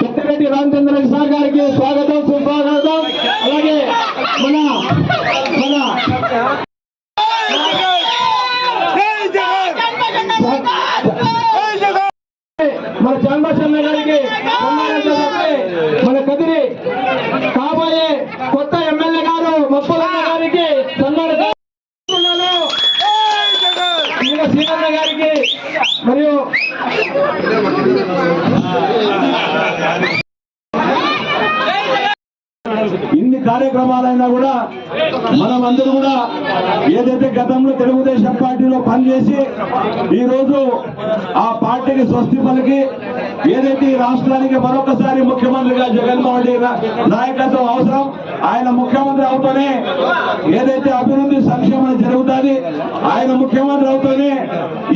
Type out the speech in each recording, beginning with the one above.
Peddireddy Ramachandra sir గారికి స్వాగతం సుస్వాగతం అలాగే మన మన మన చంద్రశన్న గారికి మన కదిరి కాబోయే కొత్త ఎమ్మెల్యే గారు మొప్పలన్న గారికి సన్మానం శ్రీరన్న గారికి మరియు కార్యక్రమాలైనా కూడా మనం అందరూ కూడా ఏదైతే గతంలో తెలుగుదేశం పార్టీలో పనిచేసి ఈ రోజు ఆ పార్టీకి స్వస్తి పలికి ఏదైతే ఈ రాష్ట్రానికి మరొకసారి ముఖ్యమంత్రిగా జగన్మోహన్ రెడ్డి నాయకత్వం అవసరం ఆయన ముఖ్యమంత్రి అవుతూనే ఏదైతే అభివృద్ధి సంక్షేమం జరుగుతుంది ఆయన ముఖ్యమంత్రి అవుతూనే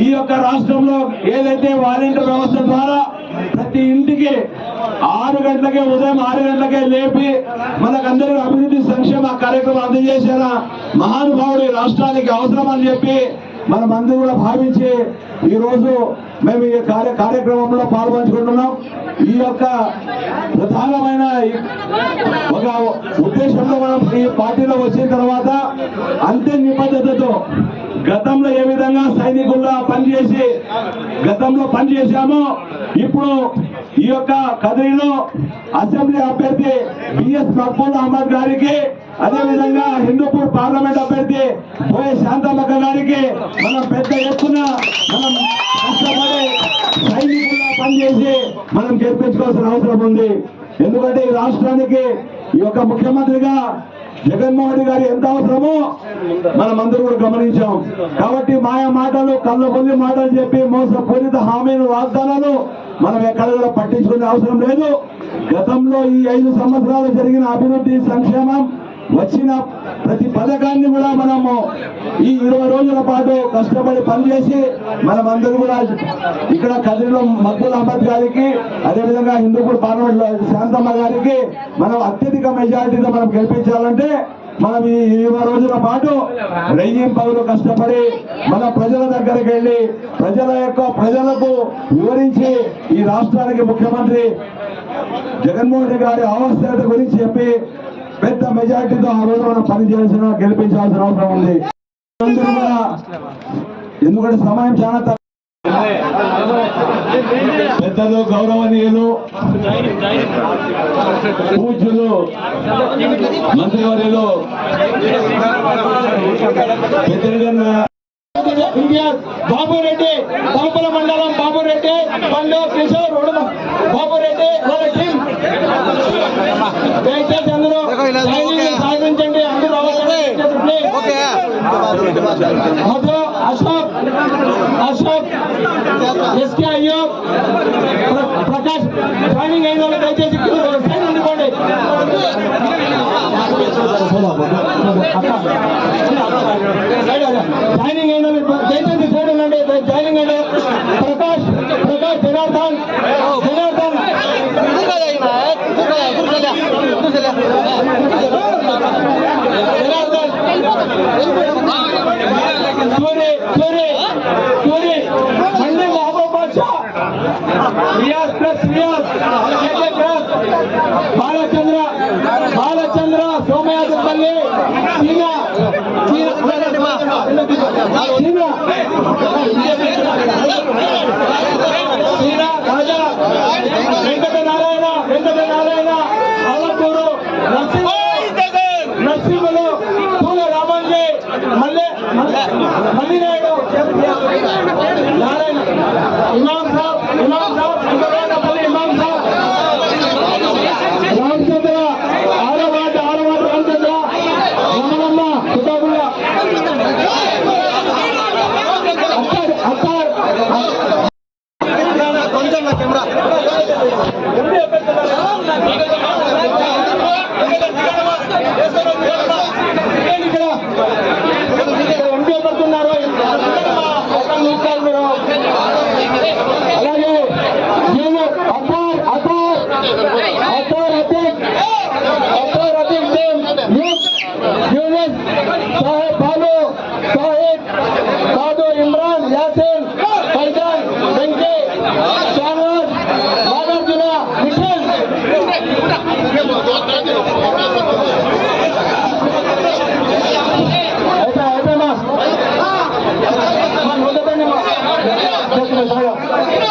ఈ యొక్క రాష్ట్రంలో ఏదైతే వాలంటీర్ వ్యవస్థ ద్వారా ప్రతి ఇంటికి ఆరు గంటలకే ఉదయం ఆరు గంటలకే లేపి మనకందరూ అభివృద్ధి సంక్షేమ కార్యక్రమం అందజేసిన మహానుభావుడు రాష్ట్రానికి అవసరం అని చెప్పి మనం అందరూ కూడా భావించి ఈరోజు మేము ఈ కార్య కార్యక్రమంలో పాల్పంచుకుంటున్నాం. ఈ యొక్క ప్రధానమైన ఒక ఉద్దేశంలో మనం ఈ పార్టీలో వచ్చిన తర్వాత అంతే నిబద్ధతతో గతంలో ఏ విధంగా సైనికుల్లా పనిచేసి గతంలో పనిచేశామో ఇప్పుడు ఈ యొక్క కదిరిలో అసెంబ్లీ అభ్యర్థి బిఎస్ మక్బూల్ అహ్మద్ గారికి అదేవిధంగా హిందూపూర్ పార్లమెంట్ అభ్యర్థి పోయే శాంతమ్మక్క గారికి మనం పెద్ద ఎత్తున మనం కష్టపడి సైనికుల్లా పనిచేసి మనం గెలిపించుకోవాల్సిన అవసరం ఉంది. ఎందుకంటే ఈ రాష్ట్రానికి ఈ యొక్క ముఖ్యమంత్రిగా జగన్మోహన్ రెడ్డి గారు ఎంత అవసరమో మనం అందరూ కూడా గమనించాం. కాబట్టి మాయా మాటలు కళ్ళ మాటలు చెప్పి మోసపూరిత హామీలు వాగ్దానాలు మనం ఎక్కడ కూడా పట్టించుకునే అవసరం లేదు. గతంలో ఈ ఐదు సంవత్సరాలు జరిగిన అభివృద్ధి సంక్షేమం వచ్చిన ప్రతి పథకాన్ని కూడా మనము ఈ ఇరవై రోజుల పాటు కష్టపడి పనిచేసి మనం అందరూ కూడా ఇక్కడ కదిరిలో మక్బుల్ అహ్మద్ గారికి అదేవిధంగా హిందూపూర్ పార్లమెంట్లో శాంతమ్మ గారికి మనం అత్యధిక మెజారిటీతో మనం గెలిపించాలంటే మనం ఈ ఇరవై రోజుల పాటు రెయ్యం పౌరులు కష్టపడి మన ప్రజల దగ్గరికి వెళ్ళి ప్రజల యొక్క ప్రజలకు వివరించి ఈ రాష్ట్రానికి ముఖ్యమంత్రి జగన్మోహన్ రెడ్డి గారి అవసరత గురించి చెప్పి పెద్ద మెజార్టీతో ఆ రోజు మనం పనిచేయాల్సిన గెలిపించాల్సిన అవసరం ఉంది. ఎందుకంటే సమయం చాలా పెద్దలు గౌరవనీయులు పూజ్యులు మంత్రివర్యులు పెద్దరిగన్న ఇండియన్ మధు అశోక్ అశోక్ ఎస్కే అయ్యూబ్ ప్ర- ప్రకాష్ జాయినింగ్ అయిన వాళ్ళు దయచేసి సైన్ ఉండిపోండి జాయినింగ్ అయిన వాళ్ళు దయచేసి సైడ్ ఉండండి జాయినింగ్ అయిన నారాయణ అల్లూరు నరసింహ నరసింహులు పూల రామంజీ మల్లె మల్లినాయుడు నారాయణ ఇమాం సాబ్ ఇమాం సాబ్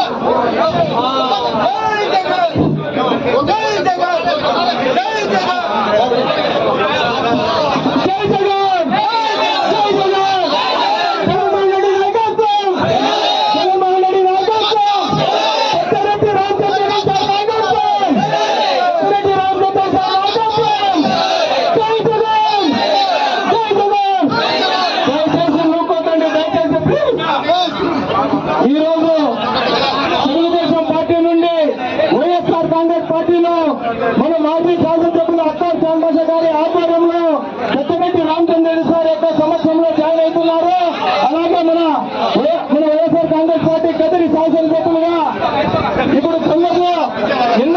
Holy Ghost! Holy Ghost! ఎనిమిది సంవత్సరాల క్రితముగా ఇప్పుడు తొమ్మిది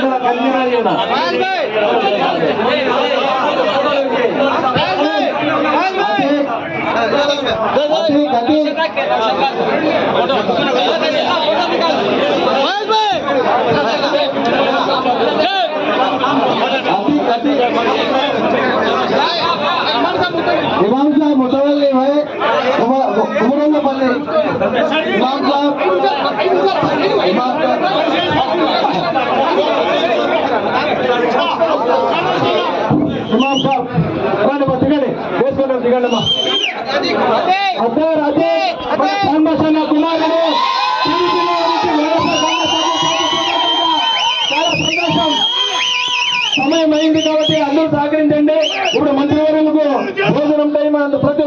তোমরা কান্দে মারিও না। এবং মোটামুটি ভাই కుమరంగపల్లి దాంట్లో వేసుకున్నాం దిగండమ్మా అదే అదే ధర్మసన్న కుమారుడు. సమయం అయింది కాబట్టి అందరూ సహకరించండి. ఇప్పుడు మంత్రివర్యులకు భోజనం టైం ప్రతి